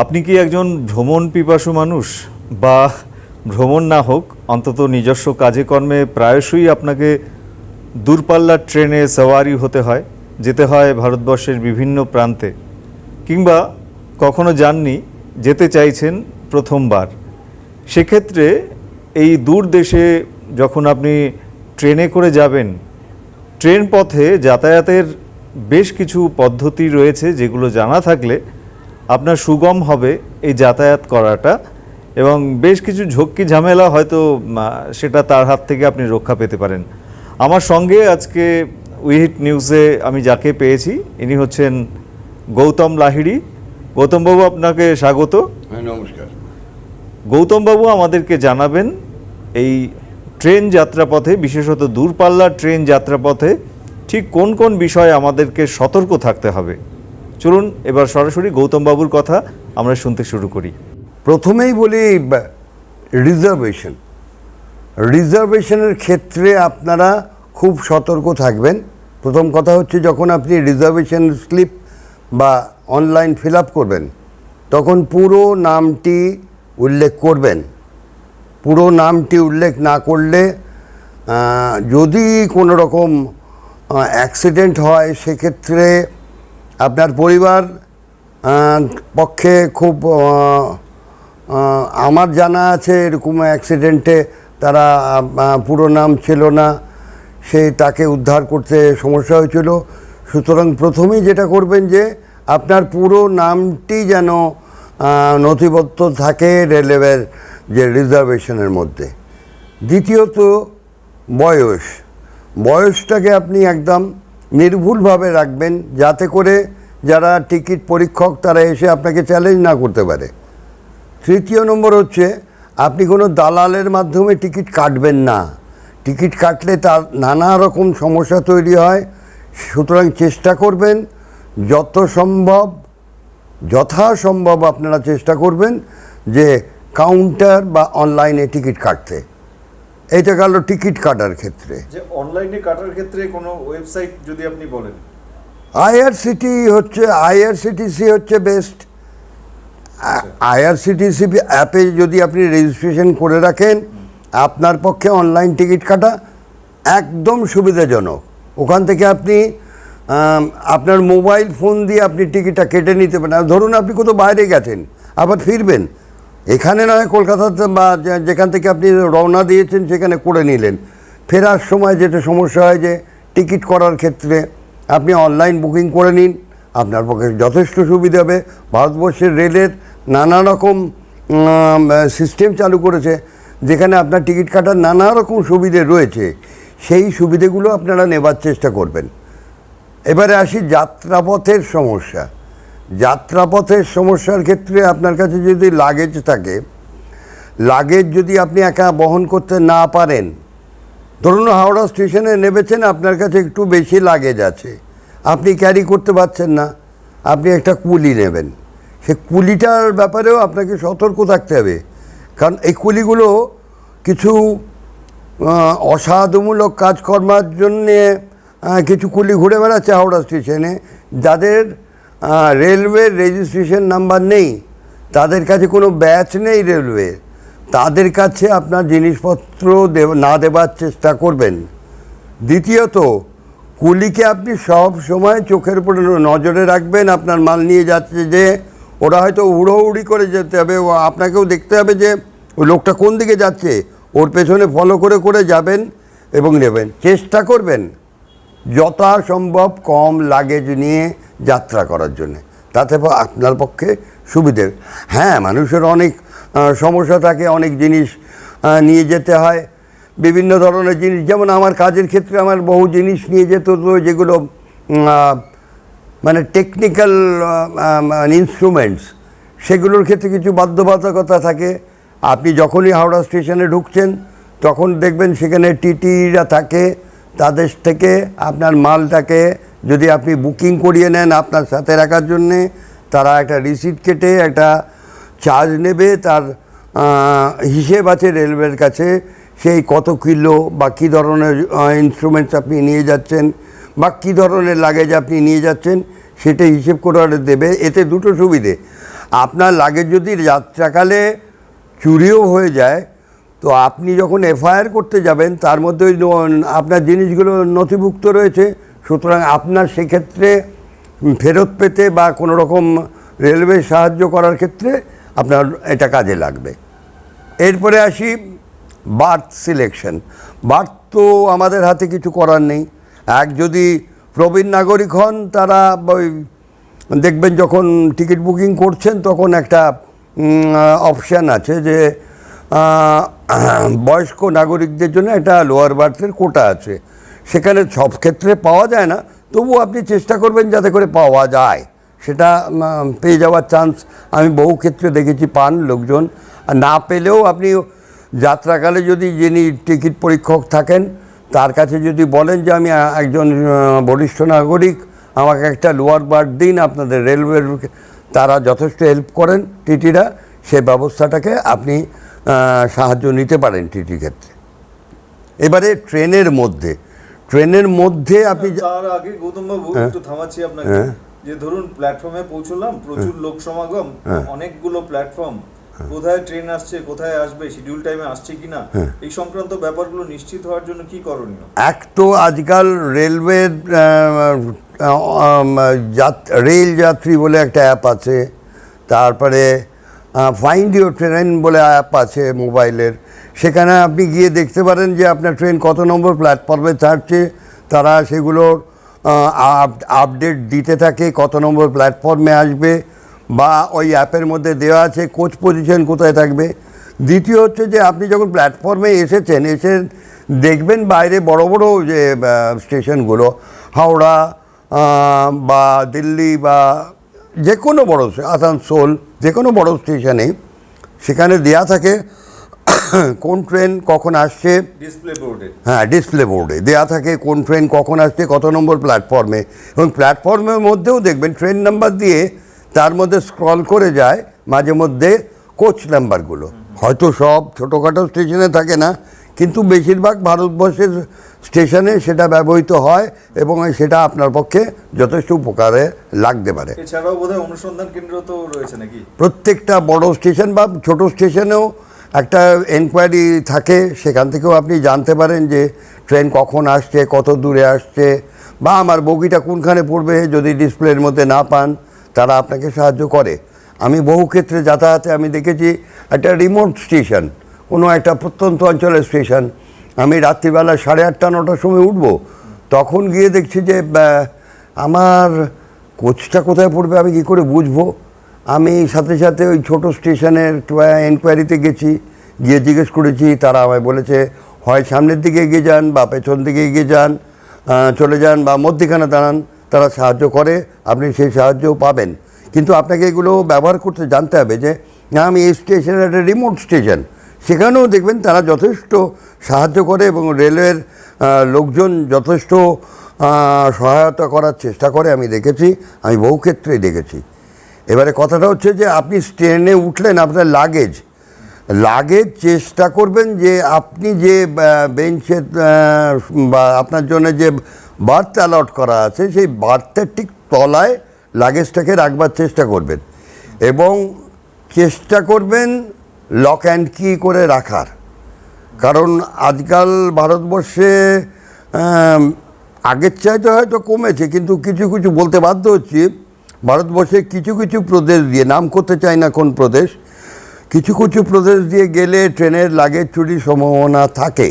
আপনি কি একজন ভ্রমণ পিপাসু মানুষ? বা ভ্রমণ না হোক, অন্তত নিজস্ব কাজে কর্মে প্রায়শই আপনাকে দূরপাল্লার ট্রেনে সওয়ারি হতে হয়, যেতে হয় ভারতবর্ষের বিভিন্ন প্রান্তে। কিংবা কখনো যাননি, যেতে চাইছেন প্রথমবার। সেক্ষেত্রে এই দূর দেশে যখন আপনি ট্রেনে করে যাবেন, ট্রেন পথে যাতায়াতের বেশ কিছু পদ্ধতি রয়েছে যেগুলো জানা থাকলে আপনার সুগম হবে এই যাতায়াত করাটা এবং বেশ কিছু ঝক্কি ঝামেলা হয়তো সেটা তার হাত থেকে আপনি রক্ষা পেতে পারেন। আমার সঙ্গে আজকে উইহিট নিউজে আমি যাকে পেয়েছি ইনি হচ্ছেন গৌতম লাহিড়ি। গৌতমবাবু আপনাকে স্বাগত। হ্যাঁ নমস্কার। গৌতমবাবু আমাদেরকে জানাবেন এই ট্রেন যাত্রাপথে বিশেষত দূরপাল্লার ট্রেন যাত্রাপথে ঠিক কোন কোন বিষয়ে আমাদেরকে সতর্ক থাকতে হবে? চলুন, এবার সরাসরি গৌতমবাবুর কথা আমরা শুনতে শুরু করি। প্রথমেই বলি রিজার্ভেশন রিজার্ভেশনের ক্ষেত্রে আপনারা খুব সতর্ক থাকবেন। প্রথম কথা হচ্ছে, যখন আপনি রিজার্ভেশন স্লিপ বা অনলাইন ফিল করবেন, তখন পুরো নামটি উল্লেখ করবেন। পুরো নামটি উল্লেখ না করলে যদি কোনো রকম অ্যাক্সিডেন্ট হয়, সেক্ষেত্রে আপনার পরিবার পক্ষে খুব আমার জানা আছে এরকম অ্যাক্সিডেন্টে তারা পুরো নাম ছিল না। সে তাকে উদ্ধার করতে সমস্যা হয়েছিল। সুতরাং প্রথমেই যেটা করবেন যে, আপনার পুরো নামটি যেন নথিবদ্ধ থাকে রেলের যে রিজার্ভেশনের মধ্যে। দ্বিতীয়ত বয়স। বয়সটাকে আপনি একদম নির্ভুলভাবে রাখবেন যাতে করে যারা টিকিট পরীক্ষক তারা এসে আপনাকে চ্যালেঞ্জ না করতে পারে। তৃতীয় নম্বর হচ্ছে, আপনি কোনো দালালের মাধ্যমে টিকিট কাটবেন না। টিকিট কাটলে তার নানা রকম সমস্যা তৈরি হয়। সুতরাং চেষ্টা করবেন, যত সম্ভব, যথাসম্ভব আপনারা চেষ্টা করবেন যে কাউন্টার বা অনলাইনে টিকিট কাটতে। এইটা গেল টিকিট কাটার ক্ষেত্রে। যে অনলাইনে কাটার ক্ষেত্রে কোনো ওয়েবসাইট যদি আপনি বলেন। আইআরসিটি হচ্ছে আইআরসিটিসি হচ্ছে বেস্ট আইআরসিটিসি অ্যাপে যদি আপনি রেজিস্ট্রেশন করে রাখেন আপনার পক্ষে অনলাইন টিকিট কাটা একদম সুবিধাজনক। ওখান থেকে আপনি আপনার মোবাইল ফোন দিয়ে আপনি টিকিটটা কেটে নিতে পারেন। ধরুন আপনি কোথাও বাইরে গেছেন আবার ফিরবেন এখানে নয় কলকাতাতে বা যেখান থেকে আপনি রওনা দিয়েছেন, সেখানে করে নিলেন। ফেরার সময় যেটা সমস্যা হয় যে, টিকিট করার ক্ষেত্রে আপনি অনলাইন বুকিং করে নিন। আপনার পক্ষে যথেষ্ট সুবিধা হবে। ভারতবর্ষের রেলের নানা রকম সিস্টেম চালু করেছে, যেখানে আপনার টিকিট কাটার নানা রকম সুবিধে রয়েছে। সেই সুবিধেগুলো আপনারা নেবার চেষ্টা করবেন। এবারে আসি যাত্রাপথের সমস্যা। যাত্রাপথের সমস্যার ক্ষেত্রে আপনার কাছে যদি লাগেজ থাকে লাগেজ যদি আপনি একা বহন করতে না পারেন, ধরুন হাওড়া স্টেশনে নেমেছেন, আপনার কাছে একটু বেশি লাগেজ আছে। আপনি ক্যারি করতে পারছেন না, আপনি একটা কুলি নেবেন। সে কুলিটার ব্যাপারেও আপনাকে সতর্ক থাকতে হবে। কারণ এই কুলিগুলো কিছু অসাধুমূলক কাজকর্মার জন্যে কিছু কুলি ঘুরে বেড়াচ্ছে হাওড়া স্টেশনে, যাদের রেলওয়ের রেজিস্ট্রেশন নাম্বার নেই। তাদের কাছে কোনো ব্যাচ নেই রেলওয়ে তাদের কাছে আপনার জিনিসপত্র না দেবার চেষ্টা করবেন। দ্বিতীয়ত, কুলিকে আপনি সব সময় চোখের উপরে নজরে রাখবেন, আপনার মাল নিয়ে যাচ্ছে যে ওরা হয়তো হুড়োহুড়ি করে যেতে হবে, ও আপনাকেও দেখতে হবে যে ওই লোকটা কোন দিকে যাচ্ছে। ওর পেছনে ফলো করে করে যাবেন এবং নেবেন। চেষ্টা করবেন। যথাসম্ভব কম লাগেজ নিয়ে যাত্রা করার জন্য। তাতে আপনার পক্ষে সুবিধে। হ্যাঁ মানুষের অনেক সমস্যা থাকে, অনেক জিনিস নিয়ে যেতে হয়। বিভিন্ন ধরনের জিনিস, যেমন আমার কাজের ক্ষেত্রে আমার বহু জিনিস নিয়ে যেতে যেগুলো মানে টেকনিক্যাল ইনস্ট্রুমেন্টস সেগুলোর ক্ষেত্রে কিছু বাধ্যবাধকতা থাকে। আপনি যখনই হাওড়া স্টেশনে ঢুকছেন, তখন দেখবেন সেখানে টিটিরা থাকে। তাদের থেকে আপনার মালটাকে যদি আপনি বুকিং করিয়ে নেন আপনার সাথে রাখার জন্যে, তারা একটা রিসিট কেটে একটা চার্জ নেবে তার হিসেব আছে রেলওয়ের কাছে। সেই কত কিলো বা কী ধরনের ইনস্ট্রুমেন্টস আপনি নিয়ে যাচ্ছেন বা কী ধরনের লাগেজ আপনি নিয়ে যাচ্ছেন, সেটা হিসেব করে দেবে। এতে দুটো সুবিধে। আপনার লাগেজ যদি যাত্রাকালে চুরিও হয়ে যায় তো আপনি যখন এফআইআর করতে যাবেন, তার মধ্যে ওই আপনার জিনিসগুলো নথিভুক্ত রয়েছে, সুতরাং আপনার সেক্ষেত্রে ফেরত পেতে বা কোনো রকম রেলওয়ে সাহায্য করার ক্ষেত্রে আপনার এটা কাজে লাগবে। এরপরে আসি বার্থ সিলেকশন। বার্থ তো আমাদের হাতে কিছু করার নেই। এক যদি প্রবীণ নাগরিক হন, তারা ওই দেখবেন যখন টিকিট বুকিং করছেন, তখন একটা অপশান আছে যে বয়স্ক নাগরিকদের জন্য একটা লোয়ার বার্থের কোটা আছে। সেখানে সব ক্ষেত্রে পাওয়া যায় না, তবুও আপনি চেষ্টা করবেন যাতে করে পাওয়া যায়। সেটা পেয়ে যাওয়ার চান্স আমি বহু ক্ষেত্রে দেখেছি পান লোকজন। না পেলেও আপনি যাত্রাকালে যদি যিনি টিকিট পরীক্ষক থাকেন, তার কাছে যদি বলেন যে আমি একজন বরিষ্ঠ নাগরিক, আমাকে একটা লোয়ার বার্থ দিন, আপনাদের রেলওয়ের তারা যথেষ্ট হেল্প করেন, টিটিরা, সে ব্যবস্থাটাকে আপনি সাহায্য নিতে পারেন টিটি ক্ষেত্রে এবারে ট্রেনের মধ্যে ট্রেনের মধ্যে আপনি তার আগে গৌতম বাবু একটু থামাচ্ছি আপনাকে হ্যাঁ। যে ধরুন প্ল্যাটফর্মে পৌঁছলাম প্রচুর লোক সমাগম হ্যাঁ। অনেকগুলো প্ল্যাটফর্ম কোথায় ট্রেন আসছে কোথায় আসবে শিডিউল টাইমে আসছে কিনা হ্যাঁ। এই সংক্রান্ত ব্যাপারগুলো নিশ্চিত হওয়ার জন্য কি করণীয় এক তো আজকাল রেলওয়ের রেল যাত্রী বলে একটা অ্যাপ আছে তারপরে ফাইন্ড ইউর ট্রেন বলে অ্যাপ আছে মোবাইলের। সেখানে আপনি গিয়ে দেখতে পারেন যে আপনার ট্রেন কত নম্বর প্ল্যাটফর্মে ছাড়ছে তারা সেগুলোর আপডেট দিতে থাকে কত নম্বর প্ল্যাটফর্মে আসবে বা ওই অ্যাপের মধ্যে দেওয়া আছে কোচ পজিশন কোথায় থাকবে। দ্বিতীয় হচ্ছে যে আপনি যখন প্ল্যাটফর্মে এসেছেন, এসে দেখবেন বাইরে বড় বড় যে স্টেশনগুলো হাওড়া বা দিল্লি বা যে কোনো বড় আসানসোল যে কোনো বড় স্টেশনে সেখানে দেয়া থাকে কোন ট্রেন কখন আসছে। ডিসপ্লে বোর্ডে হ্যাঁ ডিসপ্লে বোর্ডে দেয়া থাকে কোন ট্রেন কখন আসছে কত নম্বর প্ল্যাটফর্মে এবং প্ল্যাটফর্মের মধ্যেও দেখবেন ট্রেন নাম্বার দিয়ে তার মধ্যে স্ক্রল করে যায় মাঝে মধ্যে কোচ নাম্বারগুলো হয়তো সব ছোটোখাটো স্টেশনে থাকে না কিন্তু বেশিরভাগ ভারতবর্ষের স্টেশনে সেটা ব্যবহৃত হয় এবং সেটা আপনার পক্ষে যথেষ্ট উপকারে লাগতে পারে। এছাড়াও বোধহয় অনুসন্ধান কেন্দ্র তো রয়েছে নাকি? প্রত্যেকটা বড় স্টেশন বা ছোট স্টেশনেও একটা এনকোয়ারি থাকে সেখান থেকেও আপনি জানতে পারেন যে ট্রেন কখন আসছে কত দূরে আসছে বা আমার বগিটা কোনখানে পড়বে যদি ডিসপ্লের মধ্যে না পান তারা আপনাকে সাহায্য করে। আমি বহু ক্ষেত্রে যাতায়াতে আমি দেখেছি একটা রিমোট স্টেশন কোনো একটা প্রত্যন্ত অঞ্চলের স্টেশন আমি রাত্রিবেলা সাড়ে আটটা, নটার সময় উঠবো। তখন গিয়ে দেখছি যে আমার কোচটা কোথায় পড়বে আমি কী করে বুঝব? আমি সাথে সাথে ওই ছোট স্টেশনের এনকোয়ারিতে গেছি, গিয়ে জিজ্ঞেস করেছি, তারা আমায় বলেছে, হয় সামনের দিকে এগিয়ে যান বা পেছন দিকে এগিয়ে যান চলে যান বা মধ্যিখানে দাঁড়ান, তারা সাহায্য করে, আপনি সেই সাহায্য পাবেন। কিন্তু আপনাকে এগুলো ব্যবহার করতে জানতে হবে যে না আমি এই স্টেশনের একটা রিমোট স্টেশন সেখানেও দেখবেন তারা যথেষ্ট সাহায্য করে এবং রেলওয়ের লোকজন যথেষ্ট সহায়তা করার চেষ্টা করে, আমি দেখেছি, আমি বহু ক্ষেত্রেই দেখেছি। এবারে কথাটা হচ্ছে যে আপনি ট্রেনে উঠলেন আপনার লাগেজ। লাগেজ চেষ্টা করবেন যে আপনি যে বেঞ্চে বা আপনার জন্য যে বার্থ অ্যালট করা আছে, সেই বার্থের ঠিক তলায় লাগেজটাকে রাখবার চেষ্টা করবেন। এবং চেষ্টা করবেন লক অ্যান্ড কি করে রাখার। কারণ আজকাল ভারতবর্ষে আগের চাইতে হয়তো কমেছে, কিন্তু কিছু কিছু বলতে বাধ্য হচ্ছি, ভারতবর্ষে কিছু কিছু প্রদেশ দিয়ে, নাম করতে চাই না কোন প্রদেশ, কিছু কিছু প্রদেশ দিয়ে গেলে ট্রেনের লাগেজ চুরির সম্ভাবনা থাকে।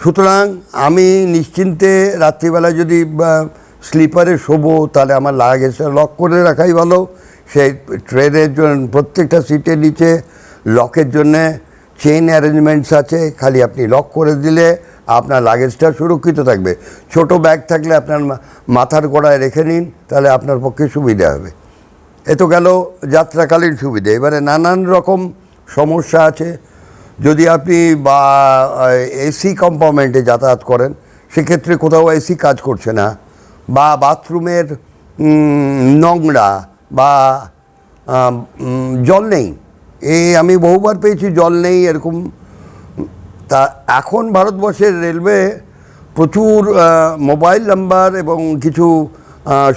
সুতরাং আমি নিশ্চিন্তে রাত্রিবেলা যদি স্লিপারে শোবো, তাহলে আমার লাগেজটা লক করে রাখাই ভালো। সেই ট্রেনের জন্য প্রত্যেকটা সিটের নিচে লকের জন্যে চেইন অ্যারেঞ্জমেন্টস আছে, খালি আপনি লক করে দিলে আপনার লাগেজটা সুরক্ষিত থাকবে। ছোট ব্যাগ থাকলে আপনার মাথার গোড়ায় রেখে নিন, তাহলে আপনার পক্ষে সুবিধা হবে। এ তো গেল যাত্রাকালীন সুবিধে। এবারে নানান রকম সমস্যা আছে। যদি আপনি বা এসি কম্পার্টমেন্টে যাতায়াত করেন, সেক্ষেত্রে কোথাও এসি কাজ করছে না। বা বাথরুমের নোংরা বা জল নেই। এই আমি বহুবার পেয়েছি, জল নেই, এরকম। তা এখন ভারতবর্ষের রেলওয়ে প্রচুর মোবাইল নাম্বার এবং কিছু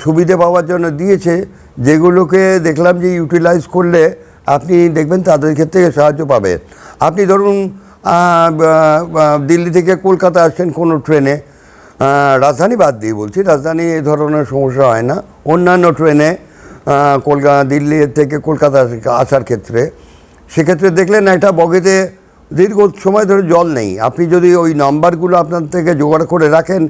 সুবিধে পাওয়ার জন্য দিয়েছে, যেগুলোকে দেখলাম যে ইউটিলাইজ করলে আপনি দেখবেন তাদের ক্ষেত্রে সাহায্য পাবেন আপনি ধরুন দিল্লি থেকে কলকাতা আসছেন কোনো ট্রেনে রাজধানী বাদ দিয়ে বলছি, রাজধানী এই ধরনের সমস্যা হয় না। অন্যান্য ট্রেনে কলকাতা দিল্লি থেকে কলকাতা আসার ক্ষেত্রে। সেক্ষেত্রে দেখলেন একটা বগিতে দীর্ঘ সময় ধরে জল নেই। আপনি যদি ওই নাম্বারগুলো আপনার থেকে জোগাড় করে রাখেন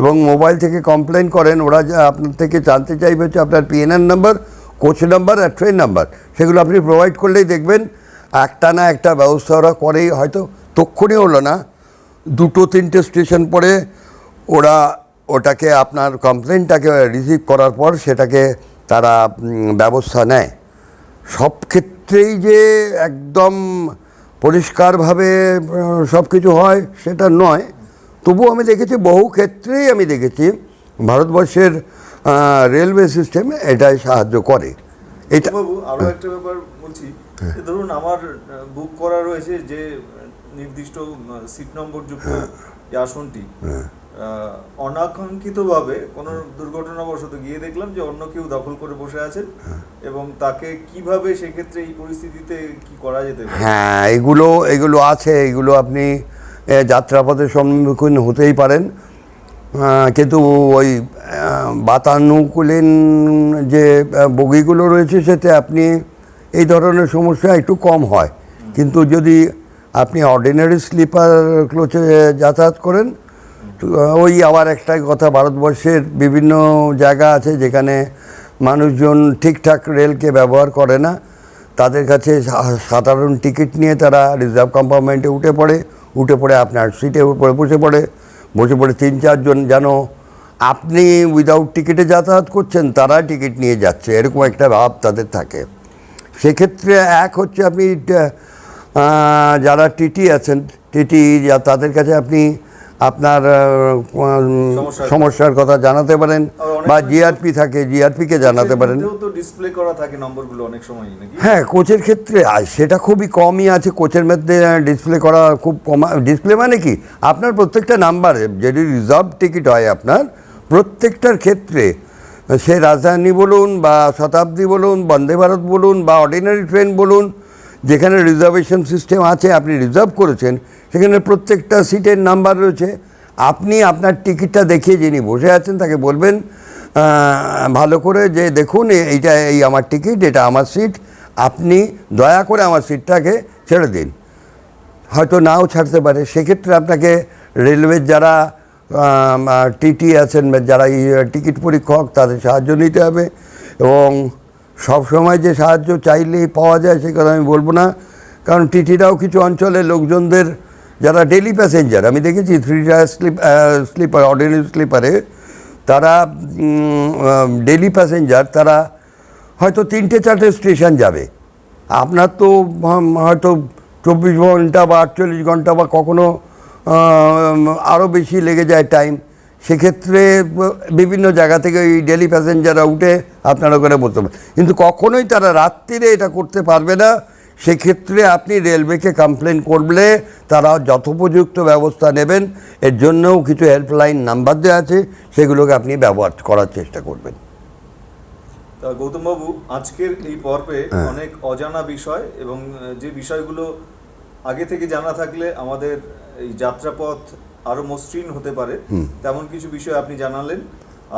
এবং মোবাইল থেকে কমপ্লেন করেন, ওরা আপনার থেকে জানতে চাইবে হচ্ছে আপনার পিএনআর নাম্বার, কোচ নাম্বার আর ট্রেন নাম্বার। সেগুলো আপনি প্রোভাইড করলেই দেখবেন, একটা না একটা ব্যবস্থা ওরা করেই, হয়তো তক্ষণই হলো না, দুটো তিনটে স্টেশন পরে ওরা ওটাকে আপনার কমপ্লেনটাকে রিসিভ করার পর সেটাকে তারা ব্যবস্থা নেয়। সব ক্ষেত্রেই যে একদম পরিষ্কারভাবে সব কিছু হয় সেটা নয়। তবুও আমি দেখেছি বহু ক্ষেত্রেই আমি দেখেছি ভারতবর্ষের রেলওয়ে সিস্টেম এটাই সাহায্য করে। এটা বাবু আরও একটা ব্যাপার বলছি। ধরুন আমার বুক করা রয়েছে যে নির্দিষ্ট সিট নম্বর যুক্ত যে আসনটি। অনাকাঙ্ক্ষিত ভাবে কোনো দুর্ঘটনাবশত গিয়ে দেখলাম যে অন্য কেউ দখল করে বসে আছেন এবং তাকে কীভাবে সেক্ষেত্রে এই পরিস্থিতিতে কি করা যেতে পারে? হ্যাঁ এগুলো এগুলো আছে এগুলো আপনি যাত্রাপথের সম্মুখীন হতেই পারেন। কিন্তু ওই বাতানুকূলীন যে বগিগুলো রয়েছে সেতে আপনি এই ধরনের সমস্যা একটু কম হয়। কিন্তু যদি আপনি অর্ডিনারি স্লিপার ক্লোচে যাতায়াত করেন ওই আবার একটা কথা, ভারতবর্ষের বিভিন্ন জায়গা আছে যেখানে মানুষজন ঠিকঠাক রেলকে ব্যবহার করে না। তাদের কাছে সাধারণ টিকিট নিয়ে তারা রিজার্ভ কম্পার্টমেন্টে উঠে পড়ে উঠে পড়ে আপনার সিটে উপরে বসে পড়ে বসে পড়ে তিন চারজন যেন আপনি উইদাউট টিকিটে যাতায়াত করছেন তারা টিকিট নিয়ে যাচ্ছে, এরকম একটা ভাব তাদের থাকে। সেক্ষেত্রে এক হচ্ছে আপনি যারা টিটি আছেন, টিটি তাদের কাছে আপনি আপনার সমস্যার- কথা জানাতে পারেন বা জিআরপি থাকে জিআরপিকে জানাতে পারেন। কোচের মধ্যেও তো ডিসপ্লে করা থাকে নম্বরগুলো অনেক সময় হ্যাঁ কোচের ক্ষেত্রে সেটা খুবই কমই আছে। কোচের মধ্যে ডিসপ্লে করা খুব কম ডিসপ্লে মানে কি? আপনার প্রত্যেকটা নাম্বারে যদি রিজার্ভ টিকিট হয় আপনার প্রত্যেকটার ক্ষেত্রে সে রাজধানী বলুন বা শতাব্দী বলুন বন্দে ভারত বলুন বা অর্ডিনারি ট্রেন বলুন যেখানে রিজার্ভেশন সিস্টেম আছে, আপনি রিজার্ভ করেছেন, সেখানে প্রত্যেকটা সিটের নাম্বার রয়েছে। আপনি আপনার টিকিটটা দেখিয়ে যিনি বসে আছেন, তাকে বলবেন ভালো করে যে দেখুন এইটা এই আমার টিকিট এটা আমার সিট আপনি দয়া করে আমার সিটটাকে ছেড়ে দিন। হয়তো নাও ছাড়তে পারে। সেক্ষেত্রে আপনাকে রেলওয়ের যারা টিটি আছেন যারা টিকিট পরীক্ষক, তাদের সাহায্য নিতে হবে এবং সব সময় যে সাহায্য চাইলেই পাওয়া যায়, সে কথা আমি বলব না। কারণ টিটিরাও কিছু অঞ্চলে লোকজনদের যারা ডেলি প্যাসেঞ্জার আমি দেখেছি three tier slip sleeper ordinary স্লিপারে তারা ডেলি প্যাসেঞ্জার তারা হয়তো তিনটে, চারটে স্টেশন যাবে। আপনার তো হয়তো চব্বিশ ঘণ্টা বা আটচল্লিশ ঘণ্টা বা কখনো আরও বেশি লেগে যায় টাইম সেক্ষেত্রে বিভিন্ন জায়গা থেকে ওই ডেলি প্যাসেঞ্জাররা উঠে আপনার ওখানে বলতে পারেন কিন্তু কখনোই তারা রাত্রিরে এটা করতে পারবে না। সেক্ষেত্রে আপনি রেলওয়েকে কমপ্লেন করলে তারা যথোপযুক্ত ব্যবস্থা নেবেন। এর জন্যও কিছু হেল্পলাইন নাম্বার দেওয়া আছে। সেগুলোকে আপনি ব্যবহার করার চেষ্টা করবেন। তা গৌতম বাবু আজকের এই পর্বে হ্যাঁ। অনেক অজানা বিষয় এবং যে বিষয়গুলো আগে থেকে জানা থাকলে আমাদের এই যাত্রাপথ আরও মসৃণ হতে পারে। তেমন কিছু বিষয় আপনি জানালেন।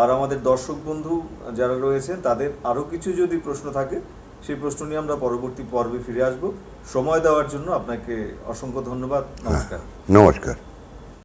আর আমাদের দর্শক বন্ধু যারা রয়েছেন তাদের আরও কিছু যদি প্রশ্ন থাকে সেই প্রশ্ন নিয়ে আমরা পরবর্তী পর্বে ফিরে আসব। সময় দেওয়ার জন্য আপনাকে অসংখ্য ধন্যবাদ। নমস্কার। নমস্কার।